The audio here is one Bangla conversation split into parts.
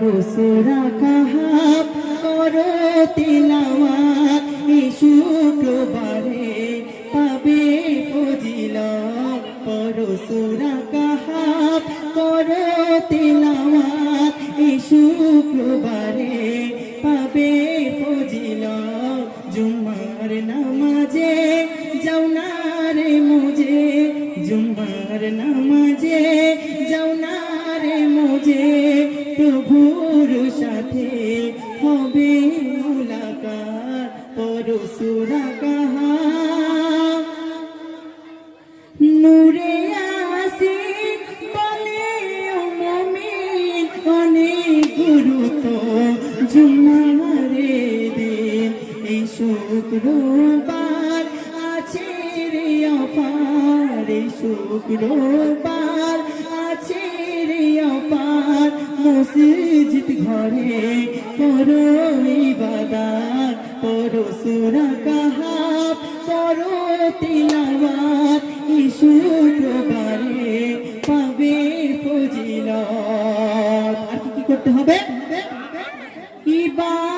পড়ো সুরা কাহাব করো শুক্রবারে পাবে ফজিলত। পড়ো সুরা কাহাব করো শুক্রবারে পাবে ফজিলত। জুম্মার নামাজে যাও রে মুজে। জুম্মার নামাজে যাও রে মুজে। প্রভুর সাথে হবে মুলাকাত পরশুরা কাহা গুরুত্ব জুম্মারে দিন। এই শুক্রবার আছে রে অপার শুক্রবার মসজিদ ঘরে করো ইবাদত করো সুরা কাহাব করো তিলাওয়াত ইসু প্রবারে পাবে ফজিলত আর কি করতে হবে? ইবাদাতে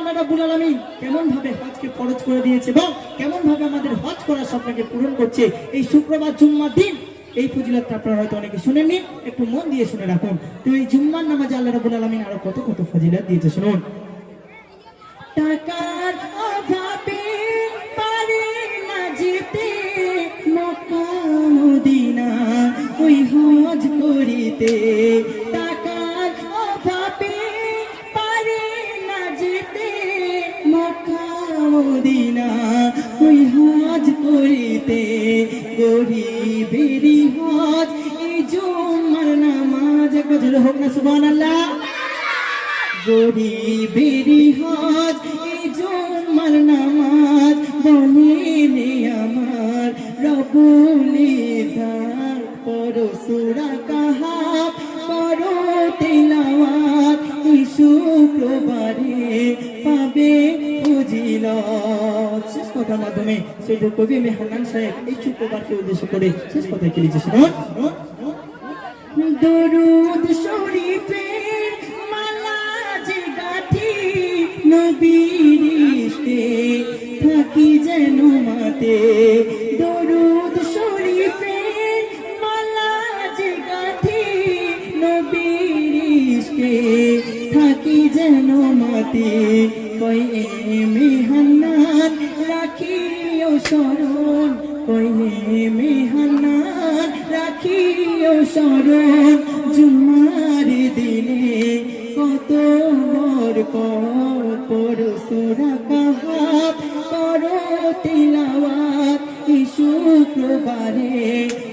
আল্লাহ রাব্বুল আলামিন কেমন ভাবে হজকে করে দিয়েছে কেমন ভাবে আমাদের হজ করার স্বপ্নকে পূরণ করছে? এই শুক্রবার দিন। এই ফজিলতটা আপনারা হয়তো অনেকে শুনেননি। একটু মন দিয়ে শুনে রাখুন। তো এই জুম্মার নামাজে আল্লাহ আরও কত কত ফজিলত দিয়েছে শুনুন। টাকার অভাবে না মক্কা, মদিনা, ওই হজ করিতে। করিতে গরিবেরই হজ এই জুম্মার নামাজ গজল হোক না, সুবহানাল্লাহ। গরিবেরই হজ এই জুম্মার নামাজ বলিলে আমার রবুলি জার পরো সুরা কাহাব করো তেলাওয়াত, এই শুক্রবারে পাবে শেষ কথার মাধ্যমে সৈয়দ কবি মেহরান সাহেব এই শুক্রবারকে উদ্দেশ্য করে শেষ কথা কি লিখেছে শুনুন দরুদ শরীফের মালা থাকি যেন মাতে। দরুদ থাকি যেন মাতে কই মেহান্নাত রাখিও স্মরণ। কই মেহান্নাত রাখিও স্মরণ। জুমার দিনে কত বর কর সুরা কাহাব করো তিলাওয়াত শুক্রবারে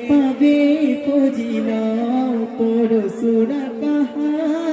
পাবে ফজিলা পড়ো সুরা কাহাব